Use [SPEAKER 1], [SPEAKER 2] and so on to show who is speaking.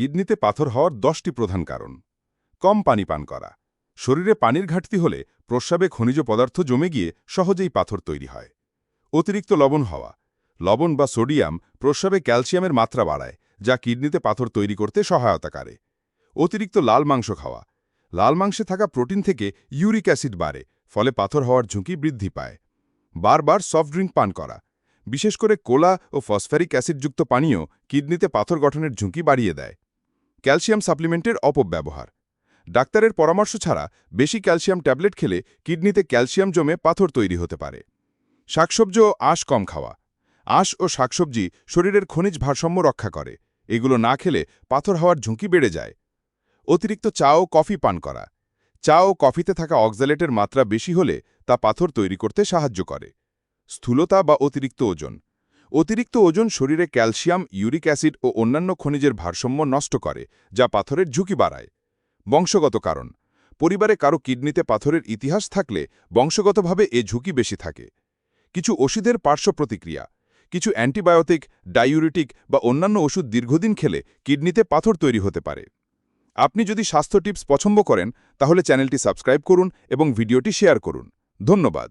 [SPEAKER 1] কিডনিতে পাথর হওয়ার দশটি প্রধান কারণ। কম পানি পান করা। শরীরে পানির ঘাটতি হলে প্রস্রাবে খনিজ পদার্থ জমে গিয়ে সহজেই পাথর তৈরি হয়। অতিরিক্ত লবণ হওয়া। লবণ বা সোডিয়াম প্রস্রাবে ক্যালসিয়ামের মাত্রা বাড়ায়, যা কিডনিতে পাথর তৈরি করতে সহায়তা করে। অতিরিক্ত লাল মাংস খাওয়া। লাল মাংসে থাকা প্রোটিন থেকে ইউরিক অ্যাসিড বাড়ে, ফলে পাথর হওয়ার ঝুঁকি বৃদ্ধি পায়। বারবার সফট ড্রিঙ্ক পান করা। বিশেষ করে কোলা ও ফসফেরিক অ্যাসিডযুক্ত পানীয় কিডনিতে পাথর গঠনের ঝুঁকি বাড়িয়ে দেয়। ক্যালসিয়াম সাপ্লিমেন্টের অপব্যবহার। ডাক্তারের পরামর্শ ছাড়া বেশি ক্যালসিয়াম ট্যাবলেট খেলে কিডনিতে ক্যালসিয়াম জমে পাথর তৈরি হতে পারে। শাকসবজি ও আঁশ কম খাওয়া। আঁশ ও শাকসবজি শরীরের খনিজ ভারসাম্য রক্ষা করে। এগুলো না খেলে পাথর হওয়ার ঝুঁকি বেড়ে যায়। অতিরিক্ত চা ও কফি পান করা। চা ও কফিতে থাকা অক্সালেটের মাত্রা বেশি হলে তা পাথর তৈরি করতে সাহায্য করে। স্থূলতা বা অতিরিক্ত ওজন। অতিরিক্ত ওজন শরীরে ক্যালসিয়াম, ইউরিক অ্যাসিড ও অন্যান্য খনিজের ভারসাম্য নষ্ট করে, যা পাথরের ঝুঁকি বাড়ায়। বংশগত কারণ। পরিবারে কারও কিডনিতে পাথরের ইতিহাস থাকলে বংশগতভাবে এ ঝুঁকি বেশি থাকে। কিছু ওষুধের পার্শ্ব প্রতিক্রিয়া। কিছু অ্যান্টিবায়োটিক ডায়ুরিটিক বা অন্যান্য ওষুধ দীর্ঘদিন খেলে কিডনিতে পাথর তৈরি হতে পারে। আপনি যদি স্বাস্থ্য টিপস পছন্দ করেন, তাহলে চ্যানেলটি সাবস্ক্রাইব করুন এবং ভিডিওটি শেয়ার করুন। ধন্যবাদ।